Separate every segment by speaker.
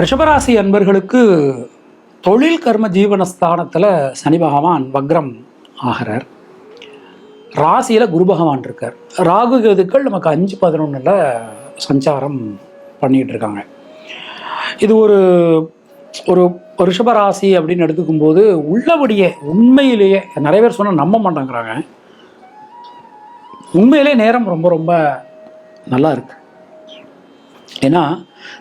Speaker 1: ரிஷபராசி அன்பர்களுக்கு தொழில் கர்ம ஜீவனஸ்தானத்தில் சனி பகவான் வக்ரம் ஆகிறார். ராசியில் குரு பகவான் இருக்கார். ராகு கேதுக்கள் நமக்கு அஞ்சு பதினொன்றில் சஞ்சாரம் பண்ணிகிட்டு இருக்காங்க. இது ஒரு ஒரு ரிஷபராசி அப்படின்னு எடுத்துக்கும்போது உள்ளபடியே உண்மையிலேயே நிறைய பேர் சொன்னால் நம்ப மாட்டேங்கிறாங்க. உண்மையிலே நேரம் ரொம்ப ரொம்ப நல்லா இருக்கு. ஏன்னா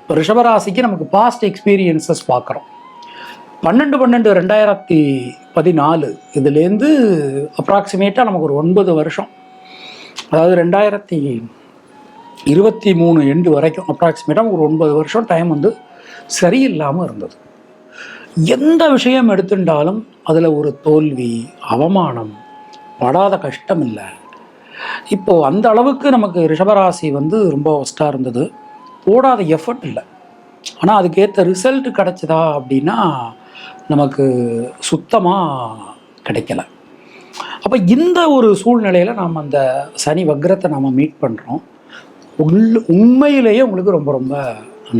Speaker 1: இப்போ ரிஷபராசிக்கு நமக்கு பாஸ்ட் எக்ஸ்பீரியன்சஸ் பார்க்குறோம். பன்னெண்டு பன்னெண்டு ரெண்டாயிரத்தி பதினாலு இதுலேருந்து அப்ராக்சிமேட்டாக நமக்கு ஒரு ஒன்பது வருஷம். அதாவது ரெண்டாயிரத்தி இருபத்தி மூணு எண்டு வரைக்கும் அப்ராக்சிமேட்டாக ஒரு ஒன்பது வருஷம் டைம் வந்து சரியில்லாமல் இருந்தது. எந்த விஷயம் எடுத்துட்டாலும் அதில் ஒரு தோல்வி அவமானம் படாத கஷ்டம் இல்லை. இப்போது அந்த அளவுக்கு நமக்கு ரிஷபராசி வந்து ரொம்ப ஒஸ்ட்டாக இருந்தது. போடாத எஃபர்ட் இல்லை. ஆனால் அதுக்கேற்ற ரிசல்ட் கிடச்சதா அப்படின்னா நமக்கு சுத்தமாக கிடைக்கல. அப்போ இந்த ஒரு சூழ்நிலையில் நாம் அந்த சனி வக்ரத்தை நாம் மீட் பண்ணுறோம் உள் உண்மையிலேயே உங்களுக்கு ரொம்ப ரொம்ப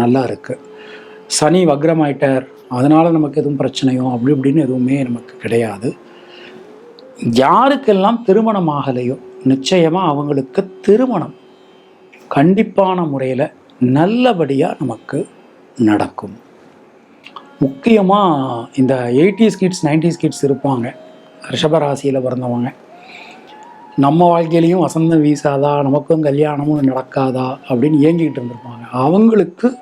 Speaker 1: நல்லா இருக்குது சனி வக்ரமாயிட்டார். அதனால் நமக்கு எதுவும் பிரச்சனையோ அப்படி இப்படின்னு எதுவுமே நமக்கு கிடையாது. யாருக்கெல்லாம் திருமணம் ஆகலையோ நிச்சயமாக அவங்களுக்கு திருமணம் கண்டிப்பான முறையில் நல்லபடியாக நமக்கு நடக்கும். முக்கியமாக இந்த எயிட்டிஸ் கிட்ஸ் நைன்டிஸ் கிட்ஸ் இருப்பாங்க. ரிஷபராசியில் பிறந்தவங்க. நம்ம வாழ்க்கையிலையும் வசந்தம் வீசாதா நமக்கும் கல்யாணமும் நடக்காதா அப்படின்னு ஏங்கிக்கிட்டு இருந்திருப்பாங்க. அவங்களுக்கு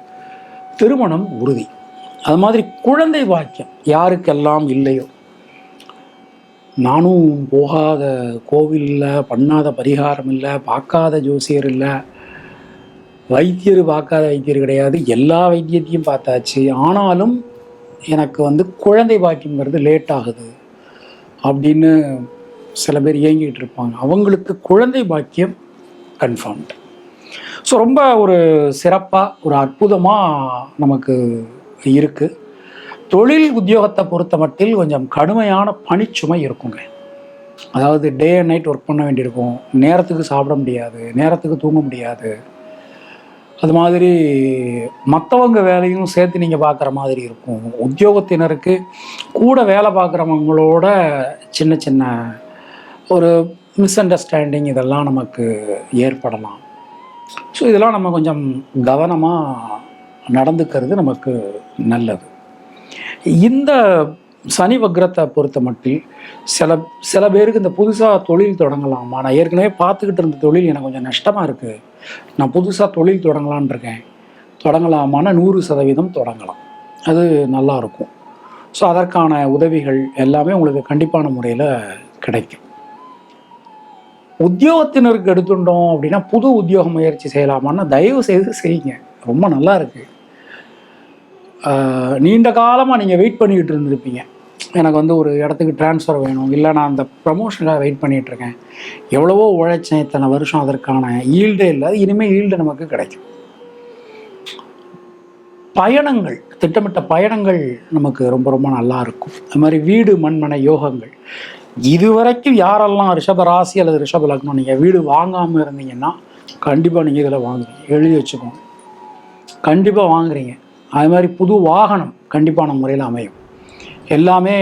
Speaker 1: திருமணம் உறுதி. அது மாதிரி குழந்தை வாக்கியம் யாருக்கெல்லாம் இல்லையோ. நானும் போகாத கோவில் இல்லை பண்ணாத பரிகாரம் இல்லை பார்க்காத ஜோசியர் இல்லை வைத்தியர் பார்க்காத வைத்தியர் கிடையாது. எல்லா வைத்தியத்தையும் பார்த்தாச்சு. ஆனாலும் எனக்கு வந்து குழந்தை பாக்கியங்கிறது லேட் ஆகுது அப்படின்னு சில பேர் இயங்கிட்டு இருப்பாங்க. அவங்களுக்கு குழந்தை பாக்கியம் கன்ஃபார்ம்டு ஸோ ரொம்ப ஒரு சிறப்பாக ஒரு அற்புதமாக நமக்கு இருக்குது தொழில் உத்தியோகத்தை பொறுத்த மட்டில் கொஞ்சம் கடுமையான பணிச்சுமை இருக்குங்க. அதாவது டே அண்ட் நைட் ஒர்க் பண்ண வேண்டியிருக்கும். நேரத்துக்கு சாப்பிட முடியாது. நேரத்துக்கு தூங்க முடியாது. அது மாதிரி மற்றவங்க வேலையும் சேர்த்து நீங்கள் பார்க்குற மாதிரி இருக்கும். உத்தியோகத்தினருக்கு கூட வேலை பார்க்குறவங்களோட சின்ன சின்ன ஒரு மிஸ் அண்டர்ஸ்டாண்டிங் இதெல்லாம் நமக்கு ஏற்படலாம். ஸோ இதெல்லாம் நம்ம கொஞ்சம் கவனமாக நடந்துக்கிறது நமக்கு நல்லது. இந்த சனி வக்ரத்தை பொறுத்த மட்டில் சில சில பேருக்கு இந்த புதுசாக தொழில் தொடங்கலாமா. நான் ஏற்கனவே பார்த்துக்கிட்டு இருந்த தொழில் எனக்கு கொஞ்சம் நஷ்டமாக இருக்குது நான் புதுசாக தொழில் தொடங்கலான் இருக்கேன். தொடங்கலாமான்னா நூறு சதவீதம் தொடங்கலாம். அது நல்லாயிருக்கும் ஸோ அதற்கான உதவிகள் எல்லாமே உங்களுக்கு கண்டிப்பான முறையில் கிடைக்கும். உத்தியோகத்தினருக்கு எடுத்துட்டோம் அப்படின்னா புது உத்தியோக முயற்சி செய்யலாமான்னா தயவு செய்து செய்யுங்க. ரொம்ப நல்லா இருக்குது நீண்ட காலமாக நீங்கள் வெயிட் பண்ணிக்கிட்டு இருந்திருப்பீங்க. எனக்கு வந்து ஒரு இடத்துக்கு ட்ரான்ஸ்ஃபர் வேணும். இல்லை நான் அந்த ப்ரமோஷனுக்காக வெயிட் பண்ணிகிட்ருக்கேன் எவ்வளவோ உழைச்சேன் இத்தனை வருஷம் அதற்கான ஈல்டே இல்லை. இனிமேல் ஈல்டு நமக்கு கிடைக்கும். பயணங்கள் திட்டமிட்ட பயணங்கள் நமக்கு ரொம்ப ரொம்ப நல்லா இருக்கும். அது மாதிரி வீடு மண்மனை யோகங்கள். இதுவரைக்கும் யாரெல்லாம் ரிஷப ராசி அல்லது ரிஷப லக்னம் நீங்கள் வீடு வாங்காமல் இருந்தீங்கன்னா கண்டிப்பாக நீங்கள் இதில் வாங்குறீங்க எழுதி வச்சுக்கோங்க. கண்டிப்பாக வாங்குறீங்க. அது மாதிரி புது வாகனம் கண்டிப்பான முறையில் அமையும். எல்லாமே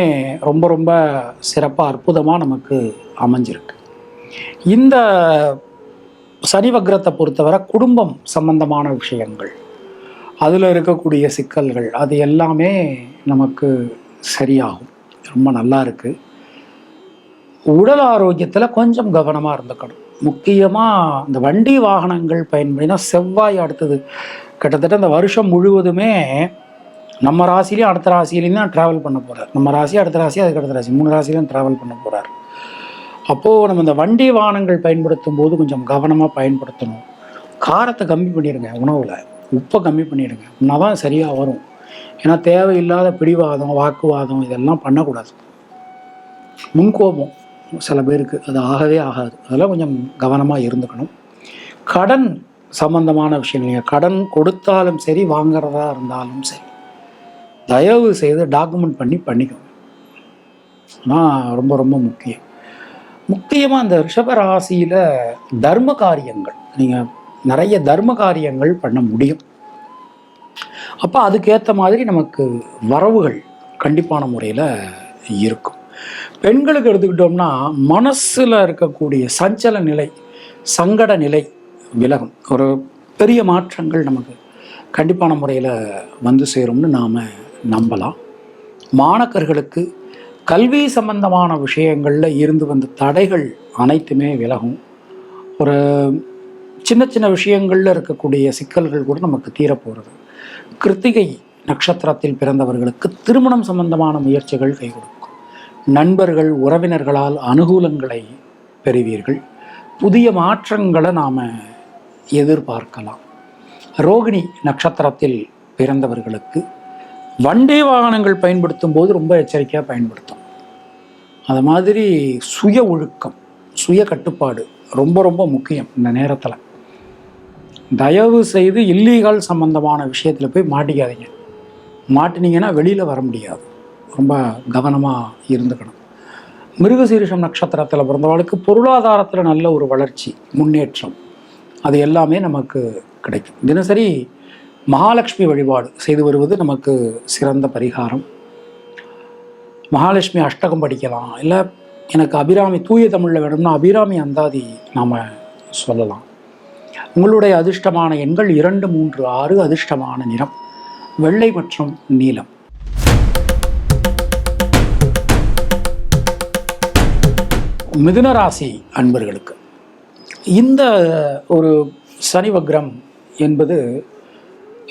Speaker 1: ரொம்ப ரொம்ப சிறப்பாக அற்புதமாக நமக்கு அமைஞ்சிருக்கு. இந்த சனி வக்ரத்தை பொறுத்தவரை குடும்பம் சம்பந்தமான விஷயங்கள் அதில் இருக்கக்கூடிய சிக்கல்கள் அது எல்லாமே நமக்கு சரியாகும். ரொம்ப நல்லா இருக்குது உடல் ஆரோக்கியத்தில் கொஞ்சம் கவனமாக இருந்துக்கணும். முக்கியமாக இந்த வண்டி வாகனங்கள் பயன்படுத்தினா செவ்வாய் அடுத்தது. கிட்டத்தட்ட இந்த வருஷம் முழுவதுமே நம்ம ராசிலையும் அடுத்த ராசியிலையும் தான் ட்ராவல் பண்ண போகிறார் நம்ம ராசி அடுத்த ராசி அதுக்கு அடுத்த ராசி. மூணு ராசிலையும் ட்ராவல் பண்ண போகிறார் அப்போது நம்ம இந்த வண்டி வாகனங்கள் பயன்படுத்தும் போது கொஞ்சம் கவனமாக பயன்படுத்தணும். காரத்தை கம்மி பண்ணிடுங்க உணவில். உப்பை கம்மி பண்ணிடுங்க. அப்படின்னா தான் சரியாக வரும். ஏன்னா தேவையில்லாத பிடிவாதம் வாக்குவாதம் இதெல்லாம் பண்ணக்கூடாது. முன்கோபம் சில பேருக்கு அது ஆகவே ஆகாது. அதெல்லாம் கொஞ்சம் கவனமாக இருந்துக்கணும். கடன் சம்பந்தமான விஷயம் இல்லைங்க கடன் கொடுத்தாலும் சரி வாங்கிறதா இருந்தாலும் சரி. தயவு செய்து டாக்குமெண்ட் பண்ணி பண்ணிக்கோங்க. ஆனால் ரொம்ப ரொம்ப முக்கியம். முக்கியமாக அந்த ரிஷபராசியில் தர்ம காரியங்கள் நீங்கள் நிறைய தர்ம காரியங்கள் பண்ண முடியும். அப்போ அதுக்கேற்ற மாதிரி நமக்கு வரவுகள் கண்டிப்பான முறையில் இருக்கும். பெண்களுக்கு எடுத்துக்கிட்டோம்னா மனசில் இருக்கக்கூடிய சஞ்சல நிலை சங்கட நிலை விலகும். ஒரு பெரிய மாற்றங்கள் நமக்கு கண்டிப்பான முறையில் வந்து சேரும்னு நாம் நம்பலாம். மாணக்கர்களுக்கு கல்வி சம்பந்தமான விஷயங்களில் இருந்து வந்த தடைகள் அனைத்துமே விலகும். ஒரு சின்ன சின்ன விஷயங்களில் இருக்கக்கூடிய சிக்கல்கள் கூட நமக்கு தீரப்போகிறது கிருத்திகை நட்சத்திரத்தில் பிறந்தவர்களுக்கு திருமணம் சம்பந்தமான முயற்சிகள் கை கொடுக்கும். நண்பர்கள் உறவினர்களால் அனுகூலங்களை பெறுவீர்கள். புதிய மாற்றங்களை நாம் எதிர்பார்க்கலாம். ரோகிணி நட்சத்திரத்தில் பிறந்தவர்களுக்கு வண்டி வாகனங்கள் பயன்படுத்தும் போது ரொம்ப எச்சரிக்கையாக பயன்படுத்தும். அது மாதிரி சுய ஒழுக்கம் சுய கட்டுப்பாடு ரொம்ப ரொம்ப முக்கியம் இந்த நேரத்தில். தயவு செய்து இல்லீகல் சம்பந்தமான விஷயத்தில் போய் மாட்டிக்காதீங்க. மாட்டினீங்கன்னா வெளியில் வர முடியாது. ரொம்ப கவனமாக இருந்துக்கணும். மிருகசீரிஷம் நட்சத்திரத்தில் பிறந்தவளுக்கு பொருளாதாரத்தில் நல்ல ஒரு வளர்ச்சி முன்னேற்றம் அது எல்லாமே நமக்கு கிடைக்கும். தினசரி மகாலட்சுமி வழிபாடு செய்து வருவது நமக்கு சிறந்த பரிகாரம். மகாலட்சுமி அஷ்டகம் படிக்கலாம். இல்லை எனக்கு அபிராமி தூய தமிழில் வேணும்னா அபிராமி அந்தாதி நாம் சொல்லலாம். உங்களுடைய அதிர்ஷ்டமான எண்கள் இரண்டு மூன்று ஆறு அதிர்ஷ்டமான நிறம். வெள்ளை மற்றும் நீலம். மிதுன ராசி அன்பர்களுக்கு. இந்த ஒரு சனி வக்ரம் என்பது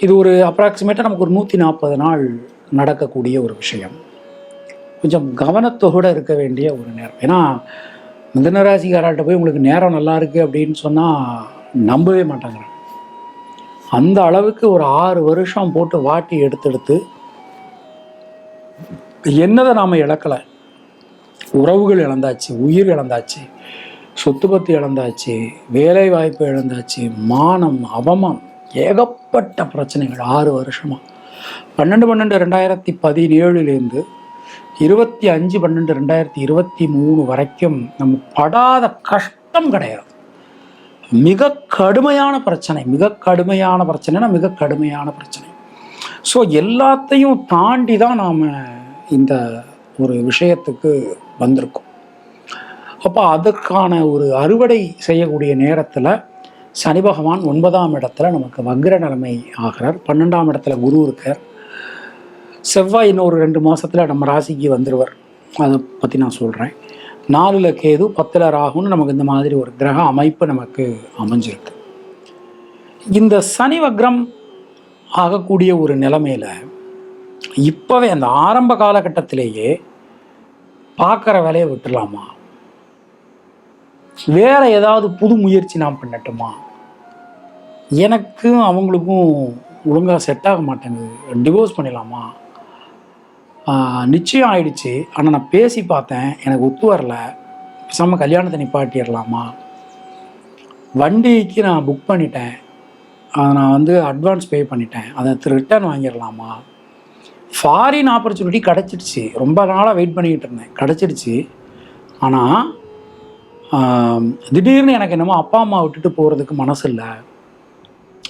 Speaker 1: இது ஒரு அப்ராக்சிமேட்டாக நமக்கு ஒரு நூற்றி நாற்பது நாள் நடக்கக்கூடிய ஒரு விஷயம். கொஞ்சம் கவனத்தோடு இருக்க வேண்டிய ஒரு நேரம். ஏன்னா மிதன ராசிக்காராட்ட போய் உங்களுக்கு நேரம் நல்லா இருக்குது அப்படின்னு சொன்னால் நம்பவே மாட்டாங்க. அந்த அளவுக்கு ஒரு ஆறு வருஷம் போட்டு வாட்டி எடுத்தெடுத்து என்னதை நாம் இழக்கலை? உறவுகள் இழந்தாச்சு உயிர் இழந்தாச்சு சொத்து பத்து இழந்தாச்சு வேலை வாய்ப்பு இழந்தாச்சு மானம் அவமானம் ஏகப்பட்ட பிரச்சனைகள் ஆறு வருஷமாக பன்னெண்டு பன்னெண்டு ரெண்டாயிரத்தி பதினேழுலேருந்து இருபத்தி அஞ்சு பன்னெண்டு ரெண்டாயிரத்தி இருபத்தி மூணு வரைக்கும் நம்ம படாத கஷ்டம் கிடையாது. மிக கடுமையான பிரச்சனை மிக கடுமையான பிரச்சனைனா மிக கடுமையான பிரச்சனை. ஸோ எல்லாத்தையும் தாண்டி தான் நாம் இந்த ஒரு விஷயத்துக்கு வந்திருக்கோம். அப்போ அதுக்கான ஒரு அறுவடை செய்யக்கூடிய நேரத்தில் சனி பகவான் ஒன்பதாம் இடத்துல நமக்கு வக்ர நிலைமை ஆகிறார். பன்னெண்டாம் இடத்துல குரு இருக்கார். செவ்வாய் இன்னொரு ரெண்டு மாதத்தில் நம்ம ராசிக்கு வந்துடுவார் அதை பற்றி நான் சொல்கிறேன் நாலில் கேது பத்தில் ராகுன்னு நமக்கு இந்த மாதிரி ஒரு கிரக அமைப்பு நமக்கு அமைஞ்சிருக்கு. இந்த சனி வக்ரம் ஆகக்கூடிய ஒரு நிலைமையில் இப்போவே அந்த ஆரம்ப காலகட்டத்திலேயே பார்க்குற வேலையை விட்டுலாமா வேற ஏதாவது புது முயற்சி நான் பண்ணட்டுமா? எனக்கும் அவங்களுக்கும் ஒழுங்காக செட் ஆக மாட்டேங்குது. டிவோர்ஸ் பண்ணிடலாமா? நிச்சயம் ஆயிடுச்சு. ஆனால் நான் பேசி பார்த்தேன். எனக்கு ஒத்து வரல. பேசாமல் கல்யாணத்தை நிப்பாட்டிடலாமா? வண்டிக்கு நான் புக் பண்ணிட்டேன். அதை நான் வந்து அட்வான்ஸ் பே பண்ணிட்டேன். அதை ரிட்டர்ன் வாங்கிடலாமா? ஃபாரின் ஆப்பர்ச்சுனிட்டி கிடச்சிடுச்சு. ரொம்ப நாளாக வெயிட் பண்ணிக்கிட்டு இருந்தேன். கிடச்சிடுச்சு. ஆனால் திடீர்னு எனக்கு என்னமோ அப்பா அம்மா விட்டுட்டு போகிறதுக்கு மனசு இல்லை.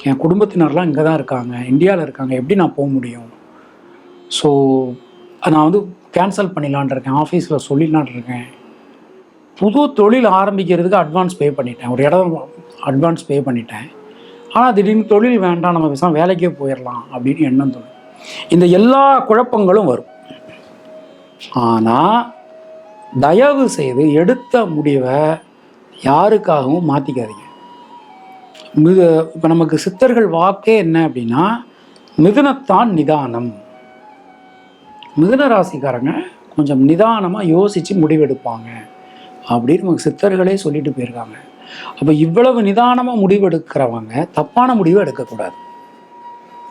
Speaker 1: என் குடும்பத்தினர்லாம் இங்கே தான் இருக்காங்க. இந்தியாவில் இருக்காங்க. எப்படி நான் போக முடியும்? ஸோ நான் வந்து கேன்சல் பண்ணிடலான் இருக்கேன். ஆஃபீஸில் சொல்லிடலான் இருக்கேன். புது தொழில் ஆரம்பிக்கிறதுக்கு அட்வான்ஸ் பே பண்ணிட்டேன். ஒரு இடம் அட்வான்ஸ் பே பண்ணிட்டேன். ஆனால் திடீர்னு தொழில் வேண்டாம். நம்ம பேசாமல் வேலைக்கே போயிடலாம் அப்படின்னு எண்ணம் தோணும். இந்த எல்லா குழப்பங்களும் வரும். ஆனால் தயவு செய்து எடுத்த முடிவை யாருக்காகவும் மாற்றிக்காதீங்க மிது இப்போ நமக்கு சித்தர்கள் வாக்கே என்ன அப்படின்னா மிதுனத்தான் நிதானம். மிதுன ராசிக்காரங்க கொஞ்சம் நிதானமாக யோசித்து முடிவெடுப்பாங்க அப்படின்னு நமக்கு சித்தர்களே சொல்லிட்டு போயிருக்காங்க. அப்போ இவ்வளவு நிதானமாக முடிவெடுக்கிறவங்க தப்பான முடிவை எடுக்கக்கூடாது.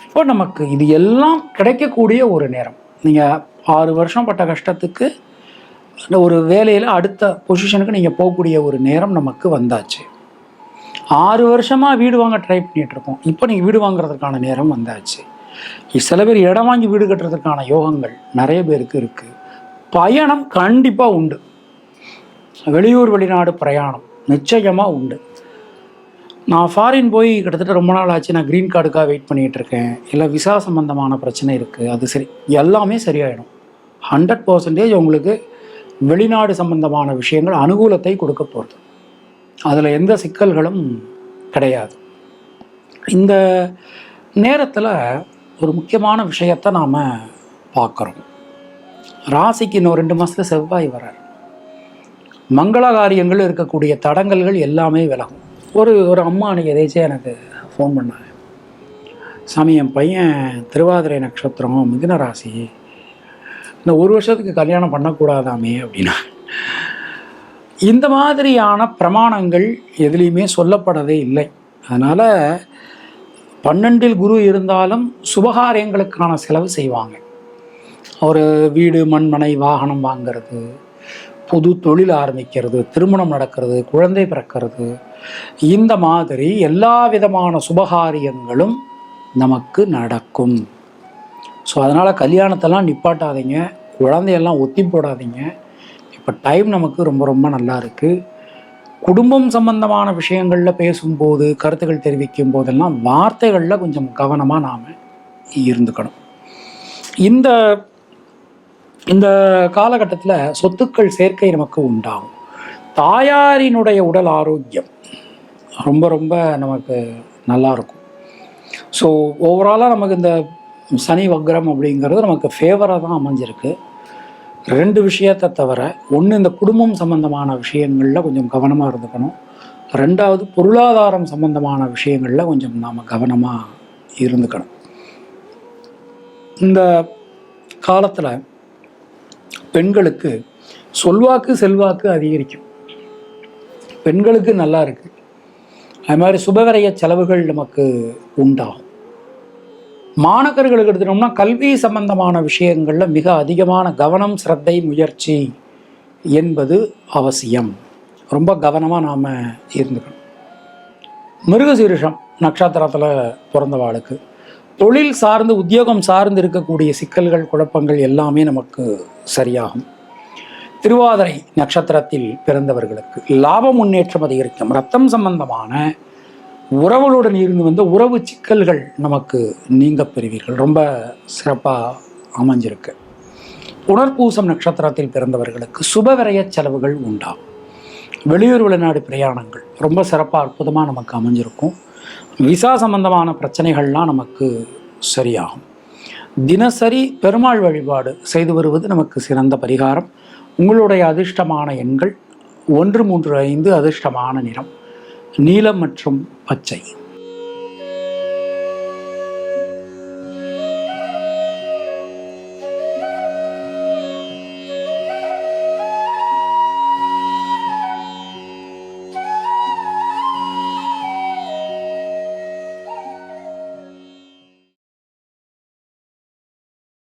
Speaker 1: இப்போ நமக்கு இது எல்லாம் கிடைக்கக்கூடிய ஒரு நேரம். நீங்கள் ஆறு வருஷம் பட்ட கஷ்டத்துக்கு அந்த ஒரு வேலையில் அடுத்த பொசிஷனுக்கு நீங்கள் போகக்கூடிய ஒரு நேரம் நமக்கு வந்தாச்சு. ஆறு வருஷமாக வீடு வாங்க ட்ரை பண்ணிட்டு இருக்கோம் இப்போ நீங்கள் வீடு வாங்குறதுக்கான நேரம் வந்தாச்சு. சில பேர் இடம் வாங்கி வீடு கட்டுறதுக்கான யோகங்கள் நிறைய பேருக்கு இருக்குது பயணம் கண்டிப்பாக உண்டு. வெளியூர் வெளிநாடு பிரயாணம் நிச்சயமாக உண்டு. நான் ஃபாரின் போய் கிட்டத்தட்ட ரொம்ப நாள் ஆச்சு. நான் க்ரீன் கார்டுக்காக வெயிட் பண்ணிகிட்டு இருக்கேன் இல்லை விசா சம்மந்தமான பிரச்சனை இருக்குது அது சரி எல்லாமே சரியாயிடும். ஹண்ட்ரட் பர்சன்டேஜ் உங்களுக்கு வெளிநாடு சம்பந்தமான விஷயங்கள் அனுகூலத்தை கொடுக்க போகிறது அதில் எந்த சிக்கல்களும் கிடையாது. இந்த நேரத்தில் ஒரு முக்கியமான விஷயத்தை நாம் பார்க்குறோம் ராசிக்கு இன்னும் ரெண்டு மாதத்தில் செவ்வாய் வரார். மங்கள காரியங்கள் இருக்கக்கூடிய தடங்கல்கள் எல்லாமே விலகும். ஒரு ஒரு அம்மா அன்றைக்கி எதேச்சும் எனக்கு ஃபோன் பண்ணாங்க. சாமி என் பையன் திருவாதிரை நட்சத்திரம் மிதுன ராசி. இந்த ஒரு வருஷத்துக்கு கல்யாணம் பண்ணக்கூடாதாமே? அப்படின்னா இந்த மாதிரியான பிரமாணங்கள் எதுலேயுமே சொல்லப்படவே இல்லை. அதனால் பன்னெண்டில் குரு இருந்தாலும் சுபகாரியங்களுக்கான செலவு செய்வாங்க. ஒரு வீடு மண்மனை வாகனம் வாங்கிறது புது தொழில் ஆரம்பிக்கிறது திருமணம் நடக்கிறது குழந்தை பிறக்கிறது. இந்த மாதிரி எல்லா விதமான சுபகாரியங்களும் நமக்கு நடக்கும். ஸோ அதனால் கல்யாணத்தெல்லாம் நிப்பாட்டாதீங்க. குழந்தையெல்லாம் ஒத்தி போடாதீங்க. இப்போ டைம் நமக்கு ரொம்ப ரொம்ப நல்லா இருக்குது குடும்பம் சம்பந்தமான விஷயங்களில் பேசும்போது கருத்துக்கள் தெரிவிக்கும் போதெல்லாம் வார்த்தைகளில் கொஞ்சம் கவனமாக நாம் இருந்துக்கணும். இந்த இந்த காலகட்டத்தில் சொத்துக்கள் சேர்க்கை நமக்கு உண்டாகும். தாயாரினுடைய உடல் ஆரோக்கியம் ரொம்ப ரொம்ப நமக்கு நல்லா இருக்கும். ஸோ ஓவராலாக நமக்கு இந்த சனி வக்ரம் அப்படிங்கிறது நமக்கு ஃபேவராக தான் அமைஞ்சிருக்கு. ரெண்டு விஷயத்தை தவிர ஒன்று இந்த குடும்பம் சம்பந்தமான விஷயங்களில் கொஞ்சம் கவனமாக இருந்துக்கணும். ரெண்டாவது பொருளாதாரம் சம்பந்தமான விஷயங்களில் கொஞ்சம் நாம் கவனமாக இருந்துக்கணும். இந்த காலத்தில் பெண்களுக்கு சொல்வாக்கு செல்வாக்கு அதிகரிக்கும். பெண்களுக்கு நல்லா இருக்குது அது மாதிரி சுபகரைய செலவுகள் நமக்கு உண்டாகும். மாணக்கர்களுக்கு எடுத்துட்டோம்னா கல்வி சம்பந்தமான விஷயங்களில் மிக அதிகமான கவனம் சிரத்தை முயற்சி என்பது அவசியம். ரொம்ப கவனமாக நாம் இருந்துக்கணும். மிருகசீரிஷம் நட்சத்திரத்தில் பிறந்தவாளுக்கு. தொழில் சார்ந்து உத்தியோகம் சார்ந்து இருக்கக்கூடிய சிக்கல்கள் குழப்பங்கள் எல்லாமே நமக்கு சரியாகும். திருவாதிரை நட்சத்திரத்தில் பிறந்தவர்களுக்கு லாப முன்னேற்றம் அதிகரிக்கும். ரத்தம் சம்பந்தமான உறவுகளுடன் இருந்து வந்த உறவு சிக்கல்கள் நமக்கு நீங்க பெறுவீர்கள். ரொம்ப சிறப்பாக அமைஞ்சிருக்கு. புனர்பூசம் நட்சத்திரத்தில் பிறந்தவர்களுக்கு சுபவிரய செலவுகள் உண்டாகும். வெளியூர் வெளிநாடு பிரயாணங்கள் ரொம்ப சிறப்பாக அற்புதமாக நமக்கு அமைஞ்சிருக்கும். விசா சம்பந்தமான பிரச்சனைகள்லாம் நமக்கு சரியாகும். தினசரி பெருமாள் வழிபாடு செய்து வருவது நமக்கு சிறந்த பரிகாரம். உங்களுடைய அதிர்ஷ்டமான எண்கள் ஒன்று மூன்று ஐந்து அதிர்ஷ்டமான நிறம். நீலம் மற்றும் பச்சை.